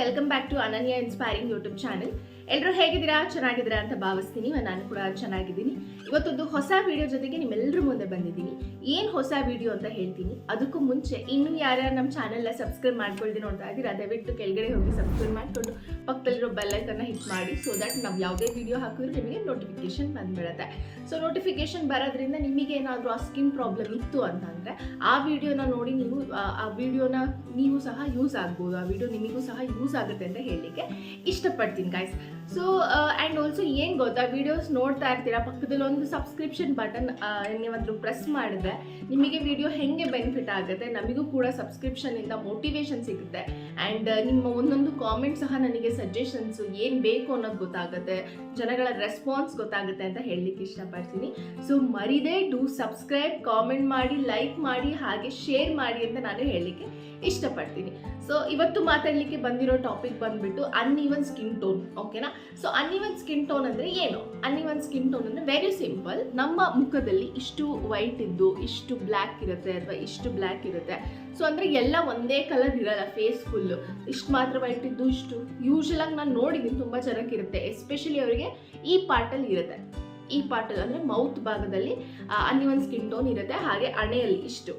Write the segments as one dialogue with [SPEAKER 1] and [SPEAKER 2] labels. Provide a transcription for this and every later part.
[SPEAKER 1] Welcome back to Ananya inspiring YouTube channel ಎಲ್ಲರೂ ಹೇಗಿದ್ದೀರಾ? ಚೆನ್ನಾಗಿದ್ದೀರಾ ಅಂತ ಭಾವಿಸ್ತೀನಿ. ನಾನು ಕೂಡ ಚೆನ್ನಾಗಿದ್ದೀನಿ. ಇವತ್ತೊಂದು ಹೊಸ ವಿಡಿಯೋ ಜೊತೆಗೆ ನಿಮ್ಮೆಲ್ಲರ ಮುಂದೆ ಬಂದಿದ್ದೀನಿ. ಏನು ಹೊಸ ವಿಡಿಯೋ ಅಂತ ಹೇಳ್ತೀನಿ. ಅದಕ್ಕೂ ಮುಂಚೆ ಇನ್ನೂ ಯಾರ್ಯಾರು ನಮ್ಮ ಚಾನೆಲ್ನ ಸಬ್ಸ್ಕ್ರೈಬ್ ಮಾಡ್ಕೊಳ್ದೆ ನೋಡ್ತಾ ಇದ್ದೀರಾ, ದಯವಿಟ್ಟು ಕೆಳಗಡೆ ಹೋಗಿ ಸಬ್ಸ್ಕ್ರೈಬ್ ಮಾಡಿಕೊಂಡು ಪಕ್ಕದಲ್ಲಿರೋ ಬೆಲ್ಲೈಕನ್ನ ಹಿಟ್ ಮಾಡಿ ಸೊ ದಟ್ ನಾವು ಯಾವುದೇ ವಿಡಿಯೋ ಹಾಕಿದ್ರೆ ನಿಮಗೆ ನೋಟಿಫಿಕೇಶನ್ ಬಂದ್ಬಿಡುತ್ತೆ. ಸೊ ನೋಟಿಫಿಕೇಶನ್ ಬರೋದ್ರಿಂದ ನಿಮಗೆ ಏನಾದರೂ ಆ ಸ್ಕಿನ್ ಪ್ರಾಬ್ಲಮ್ ಇತ್ತು ಅಂತಂದರೆ, ಆ ವಿಡಿಯೋನ ನೋಡಿ ನೀವು, ಆ- ವಿಡಿಯೋನ ನೀವು ಸಹ ಯೂಸ್ ಆಗ್ಬೋದು. ಆ ವಿಡಿಯೋ ನಿಮಗೂ ಸಹ ಯೂಸ್ ಆಗುತ್ತೆ ಅಂತ ಹೇಳಲಿಕ್ಕೆ ಇಷ್ಟಪಡ್ತೀನಿ ಗಾಯ್ಸ್ ಸೊ ಆ್ಯಂಡ್ ಆಲ್ಸೋ ಏನು ಗೊತ್ತಾ ವಿಡಿಯೋಸ್ ನೋಡ್ತಾ ಇರ್ತೀರಾ ಪಕ್ಕದಲ್ಲಿ ಒಂದು ಸಬ್ಸ್ಕ್ರಿಪ್ಷನ್ ಬಟನ್ ನೀವಾದರೂ ಪ್ರೆಸ್ ಮಾಡಿದ್ರೆ ನಿಮಗೆ ವಿಡಿಯೋ ಹೆಂಗೆ ಬೆನಿಫಿಟ್ ಆಗುತ್ತೆ ನಮಗೂ ಕೂಡ ಸಬ್ಸ್ಕ್ರಿಪ್ಷನಿಂದ ಮೋಟಿವೇಶನ್ ಸಿಗುತ್ತೆ. ಆ್ಯಂಡ್ ನಿಮ್ಮ ಒಂದೊಂದು ಕಾಮೆಂಟ್ ಸಹ ನನಗೆ ಸಜೆಷನ್ಸು ಏನು ಬೇಕು ಅನ್ನೋದು ಗೊತ್ತಾಗುತ್ತೆ. ಜನಗಳ ರೆಸ್ಪಾನ್ಸ್ ಗೊತ್ತಾಗುತ್ತೆ ಅಂತ ಹೇಳಲಿಕ್ಕೆ ಇಷ್ಟಪಡ್ತೀನಿ. ಸೊ ಮರಿದೇ ಡೂ ಸಬ್ಸ್ಕ್ರೈಬ್ ಕಾಮೆಂಟ್ ಮಾಡಿ ಲೈಕ್ ಮಾಡಿ, ಹಾಗೆ ಶೇರ್ ಮಾಡಿ ಅಂತ ನಾನು ಹೇಳಲಿಕ್ಕೆ ಇಷ್ಟಪಡ್ತೀನಿ. ಸೊ ಇವತ್ತು ಮಾತಾಡಲಿಕ್ಕೆ ಬಂದಿರೋ ಟಾಪಿಕ್ ಬಂದ್ಬಿಟ್ಟು ಅನ್ಇವನ್ ಸ್ಕಿನ್ ಟೋನ್ ಓಕೆನಾ ಸೊ ಅನ್ಇವನ್ ಸ್ಕಿನ್ ಟೋನ್ ಅಂದರೆ ಏನು? ಅನ್ಇವನ್ ಸ್ಕಿನ್ ಟೋನ್ ಅಂದರೆ ವೆರಿ ಸಿಂಪಲ್ ನಮ್ಮ ಮುಖದಲ್ಲಿ ಇಷ್ಟು ವೈಟ್ ಇದ್ದು, ಇಷ್ಟು ಬ್ಲ್ಯಾಕ್ ಇರುತ್ತೆ ಅಥವಾ ಇಷ್ಟು ಬ್ಲ್ಯಾಕ್ ಇರುತ್ತೆ. ಸೊ ಅಂದರೆ ಎಲ್ಲ ಒಂದೇ ಕಲರ್ ಇರಲ್ಲ ಫೇಸ್ ಫುಲ್ಲು ಇಷ್ಟು ಮಾತ್ರ ವೈಟ್ ಇದ್ದು, ಇಷ್ಟು. ಯೂಶಲ್ ಆಗಿ ನಾನು ನೋಡಿದ್ದೀನಿ ತುಂಬ ಜನಕ್ಕಿರುತ್ತೆ ಎಸ್ಪೆಷಲಿ ಅವರಿಗೆ ಈ ಪಾರ್ಟಲ್ಲಿ ಇರುತ್ತೆ. ಈ ಪಾರ್ಟಲ್ಲಿ ಅಂದರೆ ಮೌತ್ ಭಾಗದಲ್ಲಿ ಅನ್ಇವನ್ ಸ್ಕಿನ್ ಟೋನ್ ಇರುತ್ತೆ, ಹಾಗೆ ಹಣೆಯಲ್ಲಿ ಇಷ್ಟು.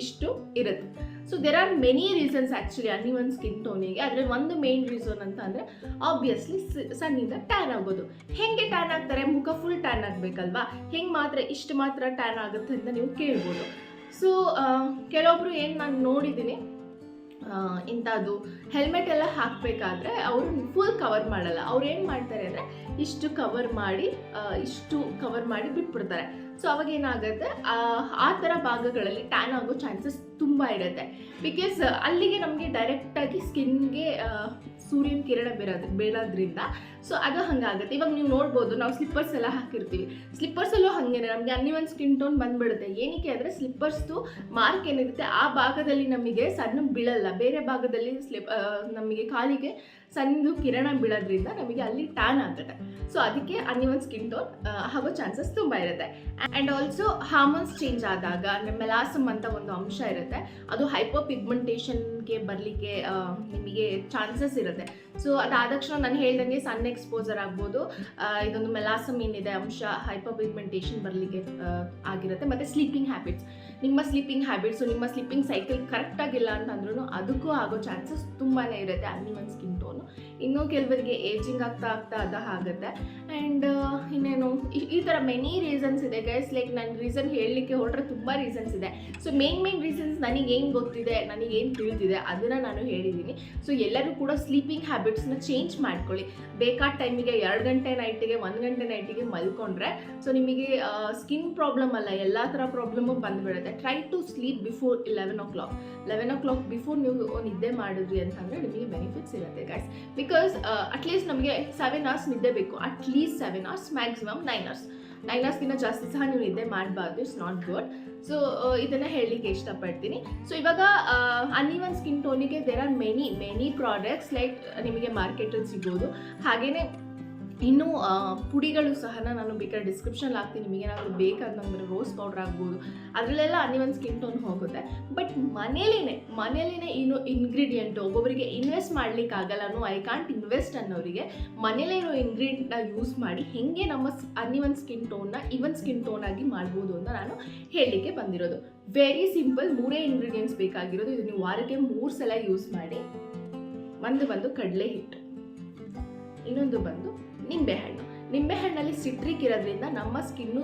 [SPEAKER 1] ಇಷ್ಟು ಇರುತ್ತೆ. So there are many reasons actually uneven skin ಟೋನಿಗೆ ಆದರೆ ಒಂದು ಮೇನ್ ರೀಸನ್ ಅಂತ ಅಂದರೆ ಆಬ್ವಿಯಸ್ಲಿ ಸನ್ನಿಂದ ಟ್ಯಾನ್ ಆಗೋದು. ಹೆಂಗೆ ಟ್ಯಾನ್ ಆಗ್ತಾರೆ? ಮುಖ ಫುಲ್ ಟ್ಯಾನ್ ಆಗಬೇಕಲ್ವಾ? ಹೆಂಗೆ ಮಾತ್ರ, ಇಷ್ಟು ಮಾತ್ರ ಟ್ಯಾನ್ ಆಗುತ್ತೆ ಅಂತ ನೀವು ಕೇಳ್ಬೋದು. ಸೊ ಕೆಲವೊಬ್ರು ಏನು ನಾನು ನೋಡಿದ್ದೀನಿ ಇಂಥದ್ದು ಹೆಲ್ಮೆಟ್ ಎಲ್ಲ ಹಾಕಬೇಕಾದ್ರೆ ಅವರು ಫುಲ್ ಕವರ್ ಮಾಡಲ್ಲ. ಅವ್ರು ಏನು ಮಾಡ್ತಾರೆ ಅಂದರೆ ಇಷ್ಟು ಕವರ್ ಮಾಡಿ ಇಷ್ಟು ಕವರ್ ಮಾಡಿ ಬಿಟ್ಬಿಡ್ತಾರೆ. ಸೊ ಅವಾಗ ಏನಾಗುತ್ತೆ ಆ, ಥರ ಭಾಗಗಳಲ್ಲಿ ಟ್ಯಾನ್ ಆಗೋ ಚಾನ್ಸಸ್ ತುಂಬ ಇರುತ್ತೆ. ಬಿಕಾಸ್ ಅಲ್ಲಿಗೆ ನಮಗೆ ಡೈರೆಕ್ಟಾಗಿ ಸ್ಕಿನ್ಗೆ ಸೂರ್ಯನ ಕಿರಣ ಬೀರೋದ್ ಬೀಳೋದ್ರಿಂದ ಸೊ ಅದು ಹಂಗಾಗುತ್ತೆ. ಇವಾಗ ನೀವು ನೋಡ್ಬೋದು ನಾವು ಸ್ಲಿಪ್ಪರ್ಸ್ ಎಲ್ಲ ಹಾಕಿರ್ತೀವಿ. ಸ್ಲಿಪ್ಪರ್ಸಲ್ಲೂ ಹಾಗೇನೆ ನಮಗೆ ಅನ್ನಿವನ್ ಸ್ಕಿನ್ ಟೋನ್ ಬಂದ್ಬಿಡುತ್ತೆ. ಏನಕ್ಕೆ ಅಂದರೆ ಸ್ಲಿಪ್ಪರ್ಸ್ದು ಮಾರ್ಕ್ ಏನಿರುತ್ತೆ ಆ ಭಾಗದಲ್ಲಿ ನಮಗೆ ಸಣ್ಣ ಬೀಳಲ್ಲ. ಬೇರೆ ಭಾಗದಲ್ಲಿ ಸ್ಲಿಪ್ ನಮಗೆ ಕಾಲಿಗೆ ಸಣ್ಣದು ಕಿರಣ ಬೀಳೋದ್ರಿಂದ ನಮಗೆ ಅಲ್ಲಿ ಟ್ಯಾನ್ ಆಗುತ್ತೆ ಸೊ ಅದಕ್ಕೆ ಅನ್ನಿವನ್ ಸ್ಕಿನ್ ಟೋನ್ ಆಗೋ ಚಾನ್ಸಸ್ ತುಂಬ ಇರುತ್ತೆ. ಆ್ಯಂಡ್ ಆಲ್ಸೋ ಹಾರ್ಮೋನ್ಸ್ ಚೇಂಜ್ ಆದಾಗ, ಅಂದರೆ ಮೆಲಾಸಮ್ ಅಂತ ಒಂದು ಅಂಶ ಇರುತ್ತೆ. ಅದು ಹೈಪೋ ಪಿಗ್ಮೆಂಟೇಷನ್ಗೆ ಬರಲಿಕ್ಕೆ ನಿಮಗೆ ಚಾನ್ಸಸ್ ಇರುತ್ತೆ. ಸೊ ಅದಾದ ತಕ್ಷಣ ನಾನು ಹೇಳ್ದಂಗೆ ಸನ್ ಎಕ್ಸ್ಪೋಸರ್ ಆಗ್ಬೋದು. ಇದೊಂದು ಮೆಲಾಸಮ್ ಏನಿದೆ, ಅಂಶ ಹೈಪೋ ಪಿಗ್ಮೆಂಟೇಷನ್ ಬರಲಿಕ್ಕೆ ಆಗಿರುತ್ತೆ. ಮತ್ತು ಸ್ಲೀಪಿಂಗ್ ಹ್ಯಾಬಿಟ್ಸ್ ನಿಮ್ಮ ಸ್ಲೀಪಿಂಗ್ ಹ್ಯಾಬಿಟ್ಸು ನಿಮ್ಮ ಸ್ಲೀಪಿಂಗ್ ಸೈಕಲ್ ಕರೆಕ್ಟ್ ಆಗಿಲ್ಲ ಅಂತಂದ್ರೂ ಅದಕ್ಕೂ ಆಗೋ ಚಾನ್ಸಸ್ ತುಂಬಾ ಇರುತ್ತೆ ಅನ್ನಿವನ್ ಸ್ಕಿನ್ ಟೋನು ಇನ್ನೂ ಕೆಲವರಿಗೆ ಏಜಿಂಗ್ ಆಗ್ತಾ ಆಗ್ತಾ ಅದ ಆಗುತ್ತೆ ಆ್ಯಂಡ್ ಇನ್ನೇನು, ಈ- ಥರ ಮೆನಿ ರೀಸನ್ಸ್ ಇದೆ ಗೈಸ್ ಲೈಕ್ ನನ್ನ ರೀಸನ್ ಹೇಳಲಿಕ್ಕೆ ಹೊರಟ್ರೆ ತುಂಬ ರೀಸನ್ಸ್ ಇದೆ. ಸೊ ಮೇನ್ ಮೇನ್ ರೀಸನ್ಸ್ ನನಗೇನು ಗೊತ್ತಿದೆ, ನನಗೇನು ತಿಳಿದಿದೆ, ಅದನ್ನು ನಾನು ಹೇಳಿದ್ದೀನಿ ಸೊ ಎಲ್ಲರೂ ಕೂಡ ಸ್ಲೀಪಿಂಗ್ ಹ್ಯಾಬಿಟ್ಸ್ನ ಚೇಂಜ್ ಮಾಡ್ಕೊಳ್ಳಿ. ಬೇಕಾದ ಟೈಮಿಗೆ ಎರಡು ಗಂಟೆ ನೈಟಿಗೆ ಒಂದು ಗಂಟೆ ನೈಟಿಗೆ ಮಲ್ಕೊಂಡ್ರೆ ಸೊ ನಿಮಗೆ ಸ್ಕಿನ್ ಪ್ರಾಬ್ಲಮ್ ಅಲ್ಲ, ಎಲ್ಲ ಥರ ಪ್ರಾಬ್ಲಮು ಬಂದುಬಿಡುತ್ತೆ. Try to sleep before eleven o'clock eleven o'clock before ನೀವು ನಿದ್ದೆ ಮಾಡಿದ್ರಿ ಅಂತಂದರೆ ನಿಮಗೆ ಬೆನಿಫಿಟ್ಸ್ ಇರುತ್ತೆ ಗೈಸ್ ಬಿಕಾಸ್ ಅಟ್ಲೀಸ್ಟ್ ನಮಗೆ ಸೆವೆನ್ ಅವರ್ಸ್ ನಿದ್ದೆ ಬೇಕು. At least seven hours maximum nine hours nine ಅವರ್ಸ್ಗಿಂತ ಜಾಸ್ತಿ ಸಹ ನೀವು ನಿದ್ದೆ ಮಾಡಬಾರ್ದು ಇಟ್ಸ್ ನಾಟ್ ಗುಡ್ ಸೊ ಇದನ್ನು ಹೇಳಲಿಕ್ಕೆ ಇಷ್ಟಪಡ್ತೀನಿ. ಸೊ ಇವಾಗ uneven skin ಟೋನಿಗೆ there are many many products like ನಿಮಗೆ ಮಾರ್ಕೆಟಲ್ಲಿ ಸಿಗೋದು ಹಾಗೆಯೇ ಇನ್ನು ಪುಡಿಗಳು ಸಹ ನಾನು ಬೇಕಾದ್ರೆ ಡಿಸ್ಕ್ರಿಪ್ಷನ್ ಹಾಕ್ತೀನಿ. ನಿಮಗೆ ಏನಾದರೂ ಬೇಕಂತಂದ್ರೆ ರೋಸ್ ಪೌಡ್ರ್ ಆಗ್ಬೋದು. ಅದರಲ್ಲೆಲ್ಲ ಅನಿವನ್ ಸ್ಕಿನ್ ಟೋನ್ ಹೋಗುತ್ತೆ. ಬಟ್ ಮನೇಲಿನೇ ಮನೇಲಿನೇ ಇನ್ನು ಇಂಗ್ರೀಡಿಯೆಂಟು ಒಬ್ಬೊಬ್ಬರಿಗೆ ಇನ್ವೆಸ್ಟ್ ಮಾಡ್ಲಿಕ್ಕೆ ಆಗಲ್ಲ ನೋ ಐ ಕಾಂಟ್ ಇನ್ವೆಸ್ಟ್ ಅನ್ನೋರಿಗೆ ಮನೇಲೇ ಇರೋ ಇಂಗ್ರೀಡಿಯೆಂಟ್ನ ಯೂಸ್ ಮಾಡಿ ಹೇಗೆ ನಮ್ಮ ಅನ್ಇವನ್ ಸ್ಕಿನ್ ಟೋನ್ನ ಇವನ್ ಸ್ಕಿನ್ ಟೋನ್ ಆಗಿ ಮಾಡ್ಬೋದು ಅಂತ ನಾನು ಹೇಳಲಿಕ್ಕೆ ಬಂದಿರೋದು. ವೆರಿ ಸಿಂಪಲ್ ಮೂರೇ ಇಂಗ್ರೀಡಿಯೆಂಟ್ಸ್ ಬೇಕಾಗಿರೋದು. ಇದು ನೀವು ವಾರಕ್ಕೆ ಮೂರು ಸಲ ಯೂಸ್ ಮಾಡಿ. ಒಂದು ಬಂದು ಕಡಲೆ ಹಿಟ್ಟು. ಇನ್ನೊಂದು ಬಂದು ನಿಂಬೆಹಣ್ಣು ನಿಂಬೆಹಣ್ಣಲ್ಲಿ ಸಿಟ್ರಿಕ್ ಇರೋದ್ರಿಂದ ನಮ್ಮ ಸ್ಕಿನ್ನು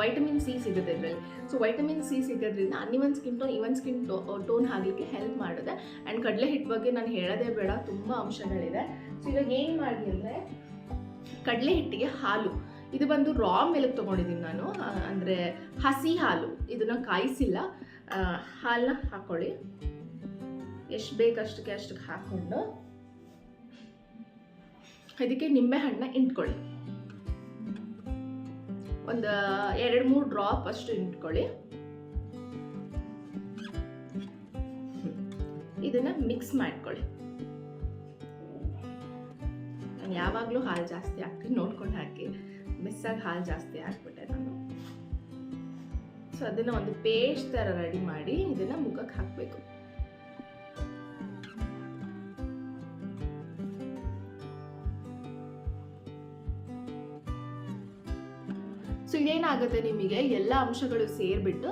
[SPEAKER 1] ವೈಟಮಿನ್ ಸಿ ಸಿಗುತ್ತೆ ಇದರಲ್ಲಿ. ಸೊ ವೈಟಮಿನ್ ಸಿ ಸಿಗೋದ್ರಿಂದ uneven skin tone even skin to tone ಆಗಲಿಕ್ಕೆ ಹೆಲ್ಪ್ ಮಾಡುತ್ತೆ. ಆ್ಯಂಡ್ ಕಡಲೆ ಹಿಟ್ಟು ಬಗ್ಗೆ ನಾನು ಹೇಳೋದೇ ಬೇಡ, ತುಂಬ ಅಂಶಗಳಿದೆ. ಸೊ ಇವಾಗ ಏನು ಮಾಡಿ ಅಂದರೆ ಕಡಲೆ ಹಿಟ್ಟಿಗೆ ಹಾಲು. ಇದು ಬಂದು ರಾ ಮಿಲ್ಕ್ ತೊಗೊಂಡಿದ್ದೀನಿ ನಾನು. ಅಂದರೆ ಹಸಿ ಹಾಲು. ಇದನ್ನು ಕಾಯಿಸಿಲ್ಲ. ಹಾಲನ್ನ ಹಾಕ್ಕೊಳ್ಳಿ ಎಷ್ಟು ಬೇಕಷ್ಟಕ್ಕೆ ಅಷ್ಟಕ್ಕೆ ಹಾಕ್ಕೊಂಡು. ಇದಕ್ಕೆ ನಿಂಬೆ ಹಣ್ಣನ್ನ ಇಂಟ್ಕೊಳ್ಳಿ. ಒಂದು ಎರಡು ಮೂರು ಡ್ರಾಪ್ ಅಷ್ಟು ಇಟ್ಕೊಳ್ಳಿ. ಇದನ್ನ ಮಿಕ್ಸ್ ಮಾಡ್ಕೊಳ್ಳಿ. ನಾನು ಯಾವಾಗಲೂ ಹಾಲು ಜಾಸ್ತಿ ಹಾಕ್ತೀನಿ, ನೋಡ್ಕೊಂಡು ಹಾಕಿ. ಮಿಸ್ಸಾಗಿ ಹಾಲು ಜಾಸ್ತಿ ಹಾಕ್ಬಿಟ್ಟೆ ನಾನು. ಸೊ ಅದನ್ನ ಒಂದು ಪೇಸ್ಟ್ ಥರ ರೆಡಿ ಮಾಡಿ ಇದನ್ನ ಮುಖಕ್ಕೆ ಹಾಕಬೇಕು. ಏನಾಗುತ್ತೆ ನಿಮಗೆ ಎಲ್ಲ ಅಂಶಗಳು ಸೇರಿಬಿಟ್ಟು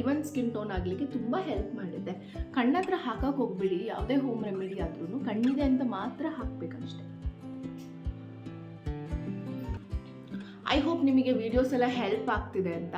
[SPEAKER 1] ಇವನ್ ಸ್ಕಿನ್ ಟೋನ್ ಆಗಲಿಕ್ಕೆ ತುಂಬ ಹೆಲ್ಪ್ ಮಾಡುತ್ತೆ ಕಣ್ಣತ್ರ ಹಾಕಕ್ಕೆ ಹೋಗ್ಬಿಡಿ, ಯಾವುದೇ ಹೋಮ್ ರೆಮಿಡಿ ಆದ್ರೂ ಕಣ್ಣಿದೆ ಅಂತ ಮಾತ್ರ ಹಾಕಬೇಕಷ್ಟೆ. ಐ ಹೋಪ್ ನಿಮಗೆ ವಿಡಿಯೋಸ್ ಎಲ್ಲ ಹೆಲ್ಪ್ ಆಗ್ತಿದೆ ಅಂತ.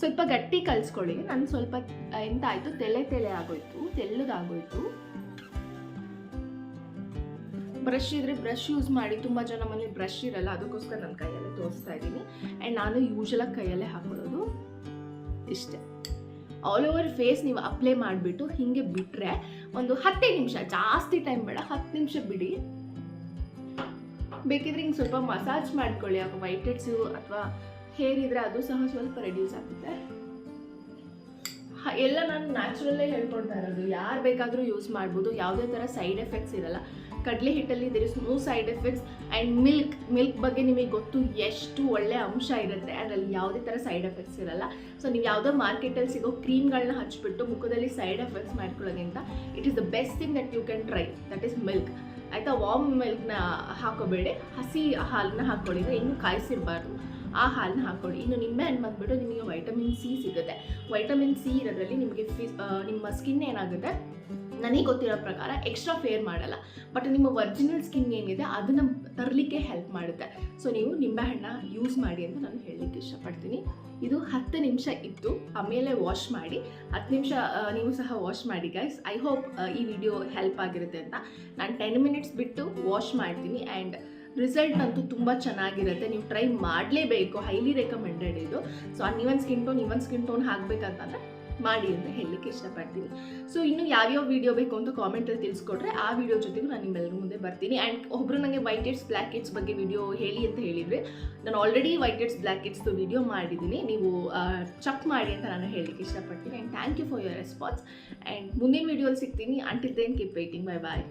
[SPEAKER 1] ಸ್ವಲ್ಪ ಗಟ್ಟಿ ಕಲಿಸ್ಕೊಳ್ಳಿ. ನಾನು ಸ್ವಲ್ಪ ಎಂತ ಆಯಿತು ತೆಲೆ ತೆಲೆ ಆಗೋಯ್ತು. ತೆಳ್ಳಗಾಗೋಯ್ತು. ಬ್ರಷ್ ಇದ್ರೆ ಬ್ರಷ್ ಯೂಸ್ ಮಾಡಿ. ತುಂಬ ಜನ ಮನೇಲಿ ಬ್ರಷ್ ಇರಲ್ಲ, ಅದಕ್ಕೋಸ್ಕರ ನನ್ನ ಕೈಯಲ್ಲೇ ತೋರಿಸ್ತಾ ಇದ್ದೀನಿ. ಆ್ಯಂಡ್ ನಾನು ಯೂಶಲಾಗಿ ಕೈಯಲ್ಲೇ ಹಾಕೊಳ್ಳೋದು ಇಷ್ಟೇ. ಆಲ್ ಓವರ್ ಫೇಸ್ ನೀವು ಅಪ್ಲೈ ಮಾಡಿಬಿಟ್ಟು ಹೀಗೆ ಬಿಟ್ಟರೆ ಒಂದು ಹತ್ತೇ ನಿಮಿಷ, ಜಾಸ್ತಿ ಟೈಮ್ ಬೇಡ, ಹತ್ತು ನಿಮಿಷ ಬಿಡಿ. ಬೇಕಿದ್ರೆ ಹಿಂಗೆ ಸ್ವಲ್ಪ ಮಸಾಜ್ ಮಾಡ್ಕೊಳ್ಳಿ. ಅಥವಾ ವೈಟ್ ಹೆಡ್ಸು ಅಥವಾ ಹೇರ್ ಇದ್ರೆ ಅದು ಸಹ ಸ್ವಲ್ಪ ರೆಡ್ಯೂಸ್ ಆಗುತ್ತೆ. ಎಲ್ಲ ನಾನು ನ್ಯಾಚುರಲ್ಲೇ ಹೇಳ್ಕೊಡ್ತಾ ಇರೋದು. ಯಾರು ಬೇಕಾದರೂ ಯೂಸ್ ಮಾಡ್ಬೋದು. ಯಾವುದೇ ಥರ ಸೈಡ್ ಎಫೆಕ್ಟ್ಸ್ ಇರಲ್ಲ. ಕಡಲೆ ಹಿಟ್ಟಲ್ಲಿ there is no side effects and milk milk ಬಗ್ಗೆ ನಿಮಗೆ ಗೊತ್ತು ಎಷ್ಟು ಒಳ್ಳೆ ಅಂಶ ಇರುತ್ತೆ. ಅದರಲ್ಲಿ ಯಾವುದೇ ಥರ ಸೈಡ್ ಎಫೆಕ್ಟ್ಸ್ ಇರಲ್ಲ. ಸೊ ನೀವು ಯಾವುದೋ ಮಾರ್ಕೆಟಲ್ಲಿ ಸಿಗೋ ಕ್ರೀಮ್ಗಳನ್ನ ಹಚ್ಚಿಬಿಟ್ಟು ಮುಖದಲ್ಲಿ ಸೈಡ್ ಎಫೆಕ್ಟ್ಸ್ ಮಾಡ್ಕೊಳ್ಳೋದ್ರಿಂದ it is the best thing that you can try that is milk ಆಯಿತಾ? ವಾಮ್ ಮಿಲ್ಕ್ನ ಹಾಕೋಬೇಡಿ. ಹಸಿ ಹಾಲನ್ನ ಹಾಕ್ಕೊಂಡಿದ್ರೆ ಇನ್ನೂ ಕಾಯಿಸಿರಬಾರ್ದು. ಆ ಹಾಲನ್ನ ಹಾಕ್ಕೊಳ್ಳಿ ಇನ್ನು ನಿಂಬೆ ಹಣ್ಣು ಬಂದ್ಬಿಟ್ಟು ನಿಮಗೆ ವೈಟಮಿನ್ ಸಿ ಸಿಗುತ್ತೆ. ವೈಟಮಿನ್ ಸಿ ಇರೋದ್ರಲ್ಲಿ ನಿಮಗೆ ಫಿಸ್ ನಿಮ್ಮ ಸ್ಕಿನ್ ಏನಾಗುತ್ತೆ? ನನಗೆ ಗೊತ್ತಿರೋ ಪ್ರಕಾರ ಎಕ್ಸ್ಟ್ರಾ ಫೇರ್ ಮಾಡಲ್ಲ. ಬಟ್ ನಿಮ್ಮ ಒರಿಜಿನಲ್ ಸ್ಕಿನ್ ಏನಿದೆ, ಅದನ್ನು ತರಲಿಕ್ಕೆ ಹೆಲ್ಪ್ ಮಾಡುತ್ತೆ. ಸೊ ನೀವು ನಿಂಬೆಹಣ್ಣ ಯೂಸ್ ಮಾಡಿ ಅಂತ ನಾನು ಹೇಳಲಿಕ್ಕೆ ಇಷ್ಟಪಡ್ತೀನಿ. ಇದು ಹತ್ತು ನಿಮಿಷ ಇತ್ತು. ಆಮೇಲೆ ವಾಶ್ ಮಾಡಿ. ಹತ್ತು ನಿಮಿಷ ನೀವು ಸಹ ವಾಶ್ ಮಾಡಿ ಗೈಸ್ ಐ ಹೋಪ್ ಈ ವಿಡಿಯೋ ಹೆಲ್ಪ್ ಆಗಿರುತ್ತೆ ಅಂತ. ನಾನು ಟೆನ್ ಮಿನಿಟ್ಸ್ ಬಿಟ್ಟು ವಾಶ್ ಮಾಡ್ತೀನಿ. ಆ್ಯಂಡ್ ರಿಸಲ್ಟ್ ಅಂತೂ ತುಂಬ ಚೆನ್ನಾಗಿರುತ್ತೆ. ನೀವು ಟ್ರೈ ಮಾಡಲೇಬೇಕು. ಹೈಲಿ ರೆಕಮೆಂಡೆಡ್ ಇದು. So uneven skin tone even skin tone ಹಾಕಬೇಕಂತಂದ್ರೆ ಮಾಡಿ ಅಂತ ಹೇಳಲಿಕ್ಕೆ ಇಷ್ಟಪಡ್ತೀನಿ. ಸೊ ಇನ್ನು ಯಾವ್ಯಾವ ವಿಡಿಯೋ ಬೇಕು ಅಂತ ಕಾಮೆಂಟಲ್ಲಿ ತಿಳಿಸ್ಕೊಟ್ರೆ ಆ ವಿಡಿಯೋ ಜೊತೆಗೂ ನಾನು ನಿಮ್ಮೆಲ್ಲರ ಮುಂದೆ ಬರ್ತೀನಿ. ಆ್ಯಂಡ್ ಒಬ್ಬರು ನನಗೆ ವೈಟ್ ಹೆಡ್ಸ್ ಬ್ಲ್ಯಾಕ್ ಹೆಡ್ಸ್ ಬಗ್ಗೆ ವಿಡಿಯೋ ಹೇಳಿ ಅಂತ ಹೇಳಿದರೆ, ನಾನು ಆಲ್ರೆಡಿ ವೈಟ್ ಹೆಡ್ಸ್ ಬ್ಲ್ಯಾಕ್ ಹೆಡ್ಸ್ದು ವಿಡಿಯೋ ಮಾಡಿದ್ದೀನಿ. ನೀವು ಚೆಕ್ ಮಾಡಿ ಅಂತ ನಾನು ಹೇಳಲಿಕ್ಕೆ ಇಷ್ಟಪಡ್ತೀನಿ. And thank you for your response and ಮುಂದಿನ ವೀಡಿಯೋಲಿ ಸಿಗ್ತೀನಿ. Until then keep waiting bye bye